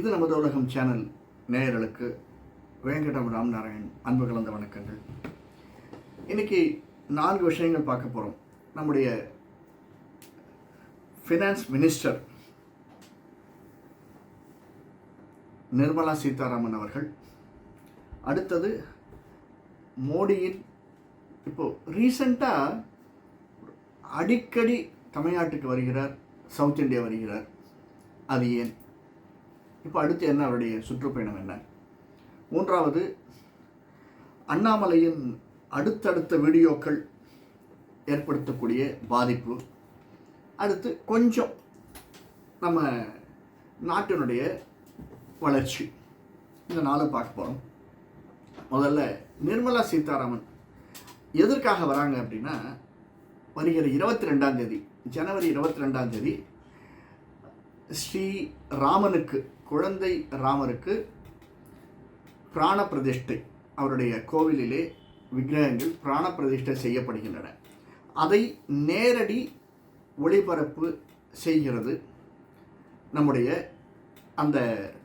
இது நமது உலகம் சேனல் நேயர்களுக்கு வேங்கடம் ராம்நாராயண் அன்பு கலந்த வணக்கங்கள். இன்றைக்கி நான்கு விஷயங்கள் பார்க்க போகிறோம் நம்முடைய ஃபினான்ஸ் மினிஸ்டர் நிர்மலா சீதாராமன் அவர்கள் அடுத்தது மோடியின் இப்போது ரீசண்டாக அடிக்கடி தமிழ்நாட்டுக்கு வருகிறார் சவுத் இந்தியா வருகிறார். அது ஏன்? இப்போ அடுத்து என்ன அவருடைய சுற்றுப்பயணம் என்ன? மூன்றாவது அண்ணாமலையின் அடுத்தடுத்த வீடியோக்கள் ஏற்படுத்தக்கூடிய பாதிப்பு. அடுத்து கொஞ்சம் நம்ம நாட்டினுடைய வளர்ச்சி. இந்த நாளும் பார்க்க போகிறோம் முதல்ல நிர்மலா சீதாராமன் எதற்காக வராங்க அப்படின்னா வருகிற இருபத்தி ரெண்டாம் தேதி ஜனவரி இருபத்தி ரெண்டாம் தேதி ஸ்ரீ ராமனுக்கு குழந்தை ராமருக்கு பிராண பிரதிஷ்டை அவருடைய கோவிலிலே விக்கிரகங்கள் பிராண பிரதிஷ்டை செய்யப்படுகின்றன. அதை நேரடி ஒளிபரப்பு செய்கிறது நம்முடைய அந்த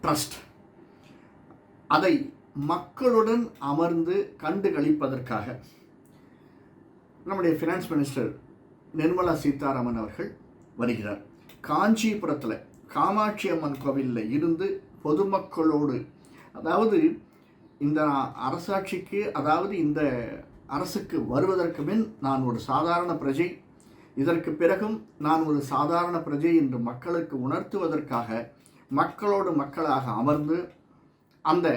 ட்ரஸ்ட். அதை மக்களுடன் அமர்ந்து கண்டு கழிப்பதற்காக நம்முடைய ஃபினான்ஸ் மினிஸ்டர் நிர்மலா சீதாராமன் அவர்கள் வருகிறார். காஞ்சிபுரத்தில் காமாட்சி அம்மன் கோவிலில் இருந்து பொதுமக்களோடு அதாவது இந்த அரசாட்சிக்கு அதாவது இந்த அரசுக்கு வருவதற்கு முன் நான் ஒரு சாதாரண பிரஜை. இதற்கு பிறகும் நான் ஒரு சாதாரண பிரஜை என்று மக்களுக்கு உணர்த்துவதற்காக மக்களோடு மக்களாக அமர்ந்து அந்த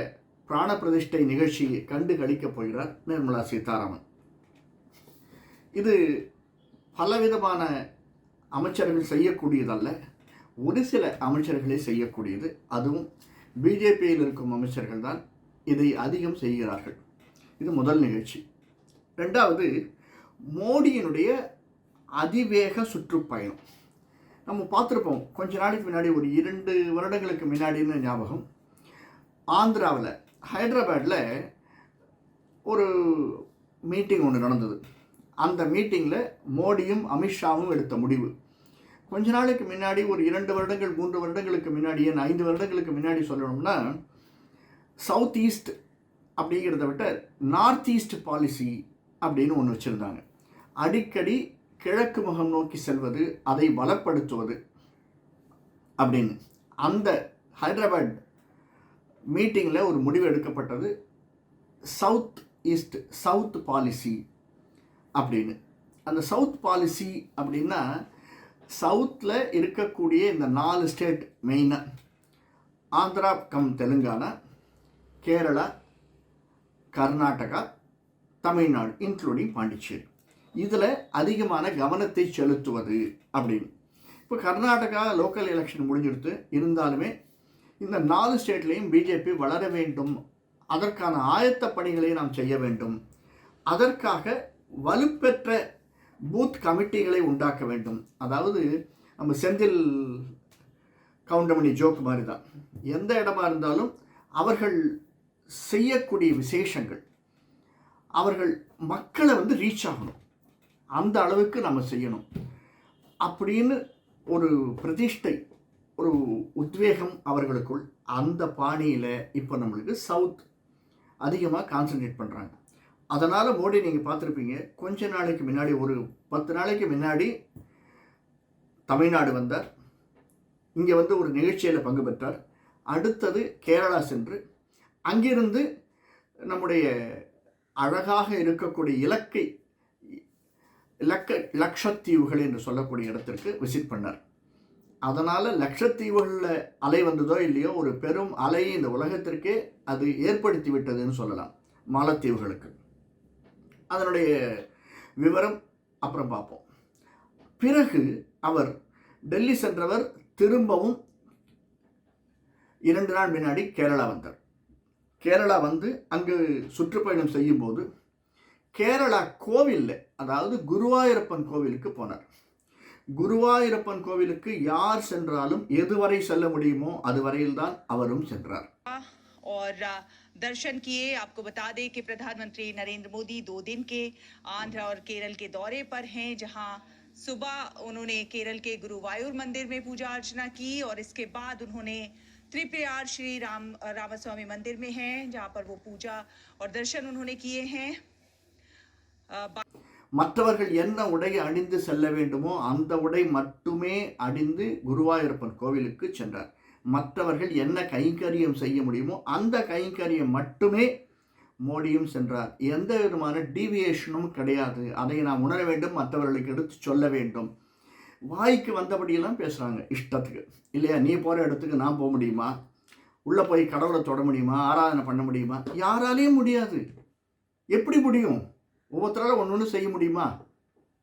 பிராண பிரதிஷ்டை நிகழ்ச்சியை கண்டு கழிக்கப் போகிறார் நிர்மலா சீதாராமன். இது பலவிதமான அமைச்சர்கள் செய்யக்கூடியதல்ல. ஒரு சில அமைச்சர்களே செய்யக்கூடியது அதுவும் பிஜேபியில் இருக்கும் அமைச்சர்கள் தான் இதை அதிகம் செய்கிறார்கள். இது முதல் நிகழ்ச்சி. ரெண்டாவது மோடியினுடைய அதிவேக சுற்றுப்பயணம். நம்ம பார்த்துருப்போம் கொஞ்ச நாளைக்கு முன்னாடி ஒரு இரண்டு வருடங்களுக்கு முன்னாடின்னு ஞாபகம். ஆந்திராவில் ஹைதராபாடில் ஒரு மீட்டிங் ஒன்று நடந்தது. அந்த மீட்டிங்கில் மோடியும் அமித்ஷாவும் எடுத்த முடிவு. கொஞ்ச நாளுக்கு முன்னாடி ஒரு இரண்டு வருடங்கள் மூன்று வருடங்களுக்கு முன்னாடி ஏன் ஐந்து வருடங்களுக்கு முன்னாடி சொல்லணும்னா சவுத் ஈஸ்ட் அப்படிங்கிறத விட்ட நார்த் ஈஸ்ட் பாலிசி அப்படின்னு ஒன்று வச்சுருந்தாங்க. அடிக்கடி கிழக்கு முகம் நோக்கி செல்வது அதை பலப்படுத்துவது அப்படின்னு. அந்த ஹைதராபாத் மீட்டிங்கில் ஒரு முடிவு எடுக்கப்பட்டது சவுத் ஈஸ்ட் சவுத் பாலிசி அப்படின்னு. அந்த சவுத் பாலிசி அப்படின்னா சவுத்தில் இருக்கக்கூடிய இந்த நாலு ஸ்டேட் மெயினாக ஆந்திரா கம் தெலுங்கானா கேரளா கர்நாடகா தமிழ்நாடு இன்க்ளூடிங் பாண்டிச்சேரி. இதில் அதிகமான கவனத்தை செலுத்துவது அப்படின்னு. இப்போ கர்நாடகா லோக்கல் எலெக்ஷன் முடிஞ்சிடுத்து இருந்தாலுமே இந்த நாலு ஸ்டேட்லேயும் பிஜேபி வளர வேண்டும். அதற்கான ஆயத்த பணிகளை நாம் செய்ய வேண்டும். அதற்காக வலுப்பெற்ற பூத் கமிட்டிகளை உண்டாக்க வேண்டும். அதாவது நம்ம செந்தில் கவுண்டமணி ஜோக் மாதிரி தான் எந்த இடமா இருந்தாலும் அவர்கள் செய்யக்கூடிய விசேஷங்கள் அவர்கள் மக்களை வந்து ரீச் ஆகணும். அந்த அளவுக்கு நம்ம செய்யணும். அப்படின்னு ஒரு பிரதிஷ்டை ஒரு உத்வேகம் அவர்களுக்குள் அந்த பாணியில் இப்போ நம்மளுக்கு சவுத் அதிகமாக கான்சன்ட்ரேட் பண்ணுறாங்க அதனால் மோடி நீங்கள் பார்த்துருப்பீங்க கொஞ்ச நாளைக்கு முன்னாடி ஒரு பத்து நாளைக்கு முன்னாடி தமிழ்நாடு வந்தார். இங்கே வந்து ஒரு நிகழ்ச்சியில் பங்கு பெற்றார். அடுத்தது கேரளா சென்று அங்கிருந்து நம்முடைய அழகாக இருக்கக்கூடிய இலக்கை இலக்க லக்ஷத்தீவுகள் என்று சொல்லக்கூடிய இடத்திற்கு விசிட் பண்ணார். அதனால் லட்சத்தீவுகளில் அலை வந்ததோ இல்லையோ ஒரு பெரும் அலையை இந்த உலகத்திற்கே அது ஏற்படுத்தி விட்டதுன்னு சொல்லலாம் மாலத்தீவுகளுக்கு. அதனுடைய விவரம் அப்புறம் பார்ப்போம். பிறகு அவர் டெல்லி சென்றவர் திரும்பவும் இரண்டு நாள் முன்னாடி கேரளா வந்தார். கேரளா வந்து அங்கு சுற்றுப்பயணம் செய்யும்போது கேரளா கோவிலில் அதாவது குருவாயூரப்பன் கோவிலுக்கு போனார். குருவாயூரப்பன் கோவிலுக்கு யார் சென்றாலும் எதுவரை செல்ல முடியுமோ அதுவரையில் தான் அவரும் சென்றார். दर्शन किए आपको बता दें कि प्रधानमंत्री नरेंद्र मोदी दो दिन के आंध्र और केरल के दौरे पर हैं जहां सुबह उन्होंने केरल के गुरुवायूर मंदिर में पूजा अर्चना की और इसके बाद उन्होंने त्रिप्रयार श्री राम रामास्वामी मंदिर में हैं जहां पर वो पूजा और दर्शन उन्होंने किए हैं अ, बा- மற்றவர்கள் என்ன உடை அணிந்து செல்ல வேண்டுமோ அந்த உடை மட்டுமே அணிந்து குருவாயூரப்பன் கோவிலுக்கு சென்றார் மற்றவர்கள் என்ன கைங்கரியம் செய்ய முடியுமோ அந்த கைங்கரியம் மட்டுமே மோடியும் சென்றார். எந்த விதமான டீவியேஷனும் கிடையாது. அதை நாம் உணர வேண்டும் மற்றவர்களுக்கு எடுத்து சொல்ல வேண்டும். வாய்க்கு வந்தபடியெல்லாம் பேசுகிறாங்க இஷ்டத்துக்கு. இல்லையா? நீ போகிற இடத்துக்கு நான் போக முடியுமா? உள்ளே போய் கடவுளை தொட முடியுமா? ஆராதனை பண்ண முடியுமா? யாராலையும் முடியாது. எப்படி முடியும்? ஒவ்வொருத்தரால் ஒன்று ஒன்று செய்ய முடியுமா?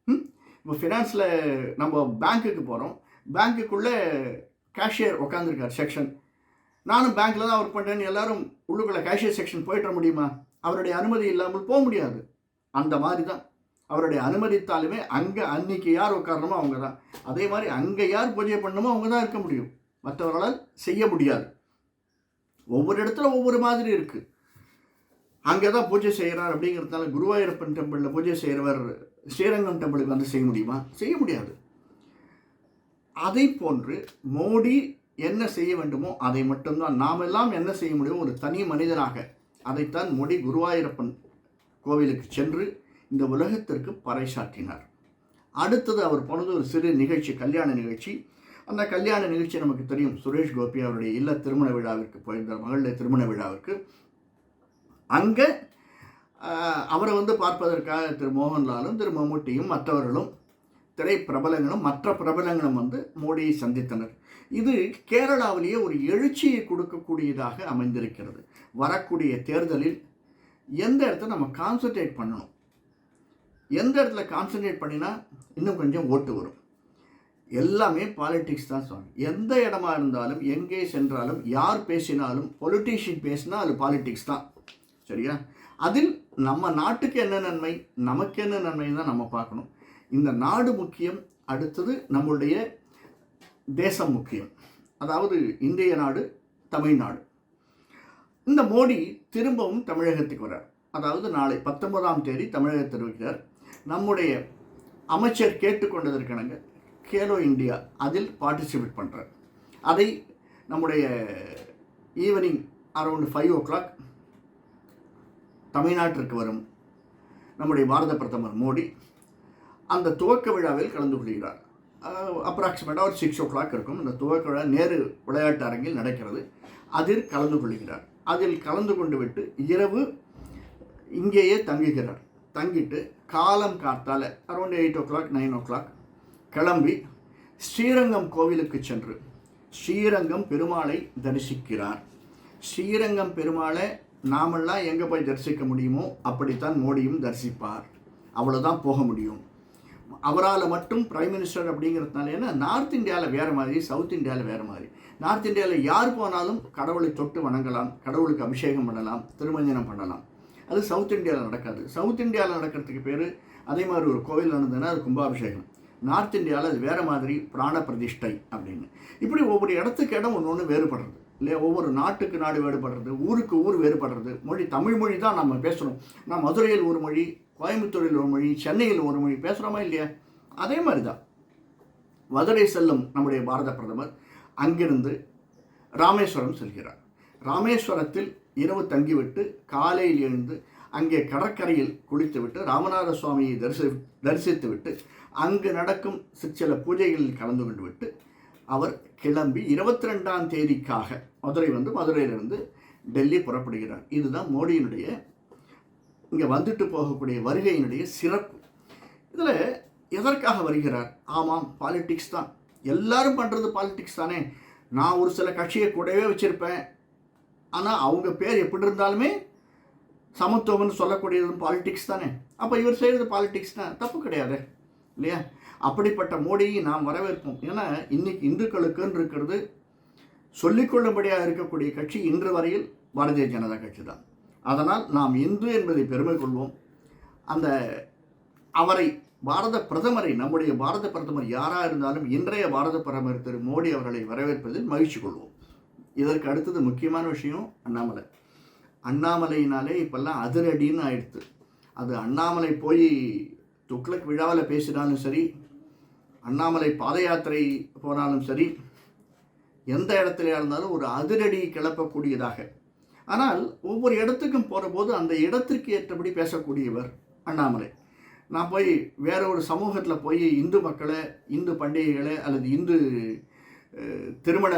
ம்? இப்போ ஃபினான்ஸில் நம்ம பேங்க்குக்கு போகிறோம் பேங்க்குக்குள்ளே கேஷியர் உட்காந்துருக்கார் செக்ஷன் நானும் பேங்க்கில் தான் ஒர்க் பண்ணுறேன்னு எல்லாரும் உள்ளுக்குள்ளே கேஷியர் செக்ஷன் போயிட முடியுமா? அவருடைய அனுமதி இல்லாமல் போக முடியாது. அந்த மாதிரி தான் அவருடைய அனுமதித்தாலுமே அங்கே அன்னைக்கு யார் உட்காரணுமோ அவங்க தான் அதே மாதிரி அங்கே யார் பூஜை பண்ணணுமோ அவங்க தான் இருக்க முடியும். மற்றவர்களால் செய்ய முடியாது. ஒவ்வொரு இடத்துல ஒவ்வொரு மாதிரி இருக்குது அங்கே தான் பூஜை செய்கிறார் அப்படிங்கிறதுனால குருவாயூரப்பன் டெம்பிளில் பூஜை செய்கிறவர் ஸ்ரீரங்கம் டெம்பிளுக்கு வந்து செய்ய முடியுமா? செய்ய முடியாது. அதை போன்று மோடி என்ன செய்ய வேண்டுமோ அதை மட்டும்தான். நாம் எல்லாம் என்ன செய்ய முடியும் ஒரு தனி மனிதனாக அதைத்தான் மோடி குருவாயூரப்பன் கோவிலுக்கு சென்று இந்த உலகத்திற்கு பறைசாற்றினார். அடுத்தது அவர் போனது ஒரு சிறு நிகழ்ச்சி கல்யாண நிகழ்ச்சி. அந்த கல்யாண நிகழ்ச்சி நமக்கு தெரியும். சுரேஷ் கோபி அவருடைய இல்ல திருமண விழாவிற்கு போயிருந்தார் மகளுடைய திருமண விழாவிற்கு. அங்கே அவரை வந்து பார்ப்பதற்காக திரு மோகன்லாலும் திரு மம்முட்டியும் மற்றவர்களும் திரை பிரபலங்களும் மற்ற பிரபலங்களும் வந்து மோடியை சந்தித்தனர். இது கேரளாவிலேயே ஒரு எழுச்சியை கொடுக்கக்கூடியதாக அமைந்திருக்கிறது. வரக்கூடிய தேர்தலில் எந்த இடத்துல நம்ம கான்சன்ட்ரேட் பண்ணணும்? எந்த இடத்துல கான்சன்ட்ரேட் பண்ணினா இன்னும் கொஞ்சம் ஓட்டு வரும்? எல்லாமே பாலிட்டிக்ஸ் தான் சொல்லுவாங்க எந்த இடமா இருந்தாலும் எங்கே சென்றாலும் யார் பேசினாலும் பொலிட்டீஷியன் பேசினா அது பாலிட்டிக்ஸ் தான். சரியா? அதில் நம்ம நாட்டுக்கு என்ன நன்மை? நமக்கு என்ன நன்மை தான் நம்ம பார்க்கணும். இந்த நாடு முக்கியம் அடுத்தது நம்மளுடைய தேசம் முக்கியம். அதாவது இந்திய நாடு தமிழ்நாடு. இந்த மோடி திரும்பவும் தமிழகத்துக்கு வரார் அதாவது நாளை பத்தொன்பதாம் தேதி தமிழகத்தில் இருக்கிறார் நம்முடைய அமைச்சர் கேட்டுக்கொண்டதற்கிணங்க கேலோ இந்தியா அதில் பார்ட்டிசிபேட் பண்ணுறார் அதை நம்முடைய evening around five o'clock தமிழ்நாட்டிற்கு வரும் நம்முடைய பாரத பிரதமர் மோடி அந்த துவக்க விழாவில் கலந்து கொள்கிறார். அப்ராக்சிமேட்டாக ஒரு சிக்ஸ் ஓ கிளாக் இருக்கும். அந்த துவக்க விழா நேரு விளையாட்டு அரங்கில் நடக்கிறது. அதில் கலந்து கொள்கிறார். அதில் கலந்து கொண்டு விட்டு இரவு இங்கேயே தங்குகிறார். தங்கிட்டு காலம் காத்தால் around eight o'clock nine o'clock கிளம்பி ஸ்ரீரங்கம் கோவிலுக்கு சென்று ஸ்ரீரங்கம் பெருமாளை தரிசிக்கிறார். ஸ்ரீரங்கம் பெருமாளை நாமெல்லாம் எங்கே போய் தரிசிக்க முடியுமோ அப்படித்தான் மோடியும் தரிசிப்பார். அவ்வளோதான் போக முடியும். அவரால் மட்டும் பிரைம் மினிஸ்டர் அப்படிங்கிறதுனால ஏன்னா நார்த் இந்தியாவில் வேறு மாதிரி சவுத் இந்தியாவில் வேறு மாதிரி. நார்த் இந்தியாவில் யார் போனாலும் கடவுளை தொட்டு வணங்கலாம் கடவுளுக்கு அபிஷேகம் பண்ணலாம் திருமஞ்சனம் பண்ணலாம். அது சவுத் இந்தியாவில் நடக்காது. சவுத் இந்தியாவில் நடக்கிறதுக்கு பேர் அதே மாதிரி ஒரு கோவில் நடந்ததுன்னா அது கும்பாபிஷேகம். நார்த் இந்தியாவில் அது வேறு மாதிரி பிராண பிரதிஷ்டை அப்படின்னு. இப்படி ஒவ்வொரு இடத்துக்கு இடம் ஒன்று ஒன்று வேறுபடுறது. இல்லையா? ஒவ்வொரு நாட்டுக்கு நாடு வேறுபடுறது ஊருக்கு ஊர் வேறுபடுறது. மொழி தமிழ் மொழி தான் நம்ம பேசுகிறோம் நான் மதுரையில் ஒரு மொழி கோயம்புத்தூரில் ஒரு மொழி சென்னையில் ஒரு மொழி பேசுகிறோமா இல்லையா? அதே மாதிரி தான் மதுரை செல்லும் நம்முடைய பாரத பிரதமர் அங்கிருந்து ராமேஸ்வரம் செல்கிறார். ராமேஸ்வரத்தில் இரவு தங்கிவிட்டு காலையில் எழுந்து அங்கே கடற்கரையில் குளித்துவிட்டு ராமநாத சுவாமியை தரிசி தரிசித்துவிட்டு அங்கு நடக்கும் சிற்சில பூஜைகளில் கலந்து கொண்டு விட்டு அவர் கிளம்பி இருபத்தி ரெண்டாம் தேதிக்காக மதுரை வந்து மதுரையிலிருந்து டெல்லி புறப்படுகிறார். இதுதான் மோடியினுடைய இங்கே வந்துட்டு போகக்கூடிய வருகையினுடைய சிறப்பு. இதில் எதற்காக வருகிறார்? ஆமாம் பாலிட்டிக்ஸ் தான். எல்லாரும் பண்ணுறது பாலிட்டிக்ஸ் தானே. நான் ஒரு சில கட்சியை கூடவே வச்சுருப்பேன். ஆனால் அவங்க பேர் எப்படி இருந்தாலுமே சமத்துவம்னு சொல்லக்கூடியதும் பாலிட்டிக்ஸ் தானே. அப்போ இவர் செய்கிறது பாலிட்டிக்ஸ் தான். தப்பு கிடையாது இல்லையா? அப்படிப்பட்ட மோடியை நாம் வரவேற்போம். ஏன்னா இன்னைக்கு இந்துக்களுக்குன்னு இருக்கிறது சொல்லிக்கொள்ளும்படியாக இருக்கக்கூடிய கட்சி இன்று வரையில் பாரதிய ஜனதா கட்சி தான் அதனால் நாம் இந்து என்பதை பெருமை கொள்வோம். அந்த அவரை பாரத பிரதமரை நம்முடைய பாரத பிரதமர் யாராக இருந்தாலும் இன்றைய பாரத பிரதமர் திரு மோடி அவர்களை வரவேற்பதில் மகிழ்ச்சி கொள்வோம். இதற்கு அடுத்தது முக்கியமான விஷயம் அண்ணாமலை. அண்ணாமலையினாலே இப்போல்லாம் அதிரடின்னு ஆயிடுத்து. அது அண்ணாமலை போய் துக்ளக் விழாவில் பேசினாலும் சரி அண்ணாமலை பாத யாத்திரை போனாலும் சரி எந்த இடத்துல இருந்தாலும் ஒரு அதிரடி கிளப்பக்கூடியதாக. ஆனால் ஒவ்வொரு இடத்துக்கும் போகிறபோது அந்த இடத்திற்கு ஏற்றபடி பேசக்கூடியவர் அண்ணாமலை. நான் போய் வேற ஒரு சமூகத்தில் போய் இந்து மக்களை இந்து பண்டிகைகளை அல்லது இந்து திருமண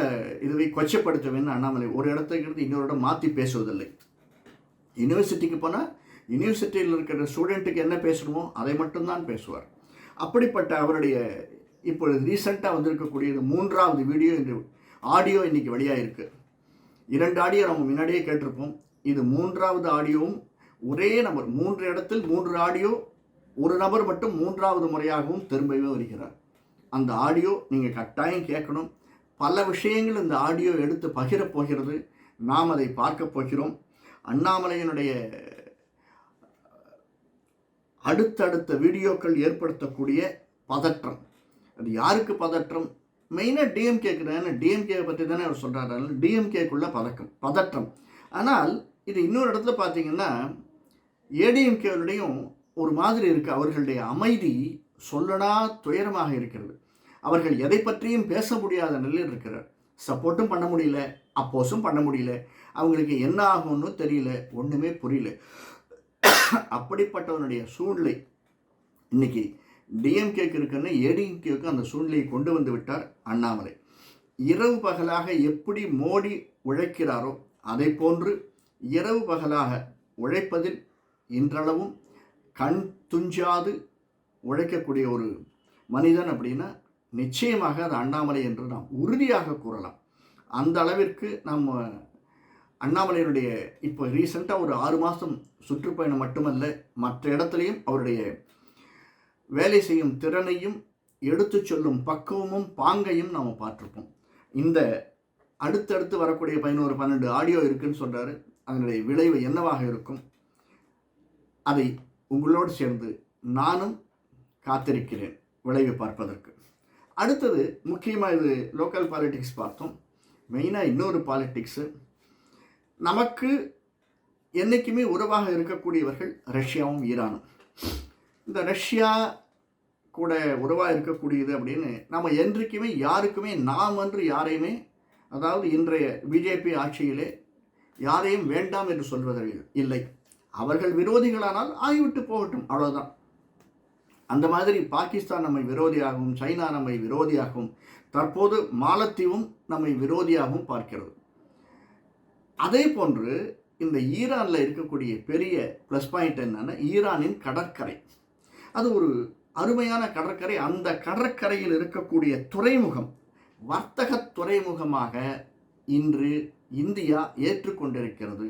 இதுவை கொச்சப்படுத்துவேன்னு அண்ணாமலை ஒரு இடத்துக்கு இன்னொரு இடம் மாற்றி பேசுவதில்லை. யூனிவர்சிட்டிக்கு போனால் யூனிவர்சிட்டியில் இருக்கிற ஸ்டூடெண்ட்டுக்கு என்ன பேசணுமோ அதை மட்டும்தான் பேசுவார். அப்படிப்பட்ட அவருடைய இப்பொழுது ரீசெண்டாக வந்திருக்கக்கூடியது மூன்றாவது வீடியோ இந்த ஆடியோ இன்னைக்கு இருக்குது இரண்டு ஆடியோ நம்ம முன்னாடியே கேட்டிருப்போம். இது மூன்றாவது ஆடியோவும் ஒரே நபர் மூன்று இடத்தில் மூன்று ஆடியோ ஒரு நபர் மட்டும் மூன்றாவது முறையாகவும் திரும்பவே வருகிறார். அந்த ஆடியோ நீங்கள் கட்டாயம் கேட்கணும். பல விஷயங்கள் இந்த ஆடியோ எடுத்து பகிரப் போகிறது. நாம் அதை பார்க்க போகிறோம். அண்ணாமலையினுடைய அடுத்தடுத்த வீடியோக்கள் ஏற்படுத்தக்கூடிய பதற்றம். அது யாருக்கு பதற்றம்? மெயினாக டிஎம்கேக்கு தானே. டிஎம்கே பற்றி தானே அவர் சொல்கிறாரு டிஎம்கேக்குள்ள பதக்கம் பதற்றம். ஆனால் இது இன்னொரு இடத்துல பார்த்தீங்கன்னா ஏடிஎம்கேவருடையும் ஒரு மாதிரி இருக்குது அவர்களுடைய அமைதி சொல்லனா துயரமாக இருக்கிறது. அவர்கள் எதை பற்றியும் பேச முடியாத நிலையில் இருக்கிறார். சப்போர்ட்டும் பண்ண முடியல அப்போஸும் பண்ண முடியல. அவங்களுக்கு என்ன ஆகும்னு தெரியல ஒன்றுமே புரியல. அப்படிப்பட்டவனுடைய சூழ்நிலை. இன்னைக்கு டிஎம்கேக்கு இருக்குன்னு ஏடிஎம்கேக்கு அந்த சூழ்நிலையை கொண்டு வந்து விட்டார் அண்ணாமலை. இரவு பகலாக எப்படி மோடி உழைக்கிறாரோ அதை போன்று இரவு பகலாக உழைப்பதில் இன்றளவும் கண் துஞ்சாது உழைக்கக்கூடிய ஒரு மனிதன் அப்படின்னா நிச்சயமாக அது அண்ணாமலை என்று நாம் உறுதியாக கூறலாம். அந்த அளவிற்கு நம்ம அண்ணாமலையினுடைய இப்போ ரீசெண்டாக ஒரு ஆறு மாதம் சுற்றுப்பயணம் மட்டுமல்ல மற்ற இடத்துலையும் அவருடைய வேலை செய்யும் திறனையும் எடுத்து சொல்லும் பக்குவமும் பாங்கையும் நாம் பார்த்துருப்போம். இந்த அடுத்தடுத்து வரக்கூடிய பதினோரு பன்னெண்டு ஆடியோ இருக்குன்னு சொல்கிறாரு அதனுடைய விளைவு என்னவாக இருக்கும்? அதை உங்களோடு சேர்ந்து நானும் காத்திருக்கிறேன் விளைவு பார்ப்பதற்கு. அடுத்தது முக்கியமாக இது லோக்கல் பாலிடிக்ஸ் பார்த்தோம். மெயினாக இன்னொரு பாலிட்டிக்ஸு நமக்கு என்றைக்குமே உறவாக இருக்கக்கூடியவர்கள் ரஷ்யாவும் ஈரானும். இந்த ரஷ்யா கூட உறவாக இருக்கக்கூடியது அப்படின்னு நம்ம என்றைக்குமே யாருக்குமே நாம் என்று யாரையுமே அதாவது இன்றைய பிஜேபி ஆட்சியிலே யாரையும் வேண்டாம் என்று சொல்வதில் இல்லை. அவர்கள் விரோதிகளானால் ஆகிவிட்டு போகட்டும் அவ்வளோதான் அந்த மாதிரி பாகிஸ்தான் நம்மை விரோதியாகவும் சைனா நம்மை விரோதியாகவும் தற்போது மாலத்தீவும் நம்மை விரோதியாகவும் பார்க்கிறது. அதே போன்று இந்த ஈரானில் இருக்கக்கூடிய பெரிய ப்ளஸ் பாயிண்ட் என்னன்னா ஈரானின் கடற்கரை. அது ஒரு அருமையான கடற்கரை. அந்த கடற்கரையில் இருக்கக்கூடிய துறைமுகம் வர்த்தக துறைமுகமாக இன்று இந்தியா ஏற்றுக்கொண்டிருக்கிறது.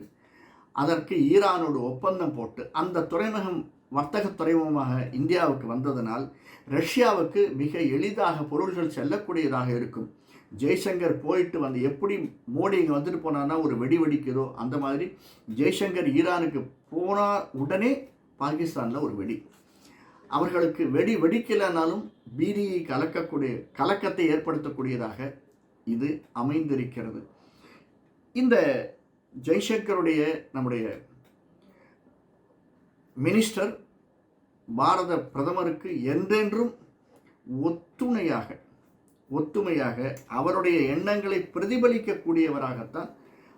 அதற்கு ஈரானோடு ஒப்பந்தம் போட்டு அந்த துறைமுகம் வர்த்தக துறைமுகமாக இந்தியாவுக்கு வந்ததனால் ரஷ்யாவுக்கு மிக எளிதாக பொருள்கள் செல்லக்கூடியதாக இருக்கும். ஜெய்சங்கர் போயிட்டு வந்து எப்படி மோடி இங்கே வந்துட்டு போனான்னா ஒரு வெடி வெடிக்கிறோ அந்த மாதிரி ஜெய்சங்கர் ஈரானுக்கு போனால் உடனே பாகிஸ்தானில் ஒரு வெடி. அவர்களுக்கு வெடி வெடிக்கலைனாலும் பீதியை கலக்கக்கூடிய கலக்கத்தை ஏற்படுத்தக்கூடியதாக இது அமைந்திருக்கிறது. இந்த ஜெய்சங்கருடைய நம்முடைய மினிஸ்டர் பாரத பிரதமருக்கு என்றென்றும் ஒத்துணையாக ஒத்துமையாக அவருடைய எண்ணங்களை பிரதிபலிக்கக்கூடியவராகத்தான்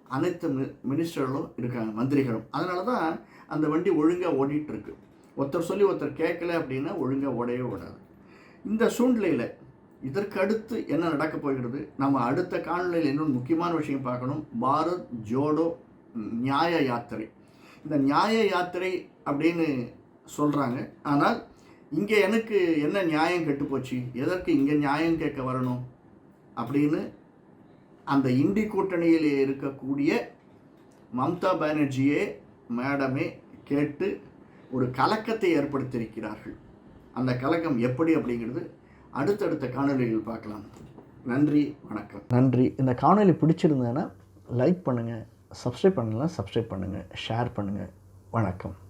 அனைத்து மி- மினிஸ்டர்களும் இருக்காங்க மந்திரிகளும். அதனால தான் அந்த வண்டி ஒழுங்காக ஓடிட்டுருக்கு. ஒருத்தர் சொல்லி ஒருத்தர் கேட்கல அப்படின்னா ஒழுங்காக ஓடவே ஓடாது. இந்த சூழ்நிலையில் இதற்கு அடுத்து என்ன நடக்கப் போகிறது? நம்ம அடுத்த காணொலியில் இன்னொரு முக்கியமான விஷயம் பார்க்கணும். பாரத் ஜோடோ நியாய யாத்திரை. இந்த நியாய யாத்திரை அப்படின்னு சொல்கிறாங்க ஆனால் இங்கே எனக்கு என்ன நியாயம் கெட்டுப்போச்சு? எதற்கு இங்கே நியாயம் கேட்க வரணும்? அப்படின்னு அந்த இண்டி கூட்டணியில் இருக்கக்கூடிய மம்தா பானர்ஜியே மேடமே கேட்டு ஒரு கலக்கத்தை ஏற்படுத்தியிருக்கிறார்கள். அந்த கலக்கம் எப்படி அப்படிங்கிறது அடுத்தடுத்த காணொலிகள் பார்க்கலாம். நன்றி வணக்கம். நன்றி. இந்த காணொளி பிடிச்சிருந்ததுன்னா லைக் பண்ணுங்கள் சப்ஸ்கிரைப் பண்ணலாம் சப்ஸ்கிரைப் பண்ணுங்கள் ஷேர் பண்ணுங்கள் வணக்கம்.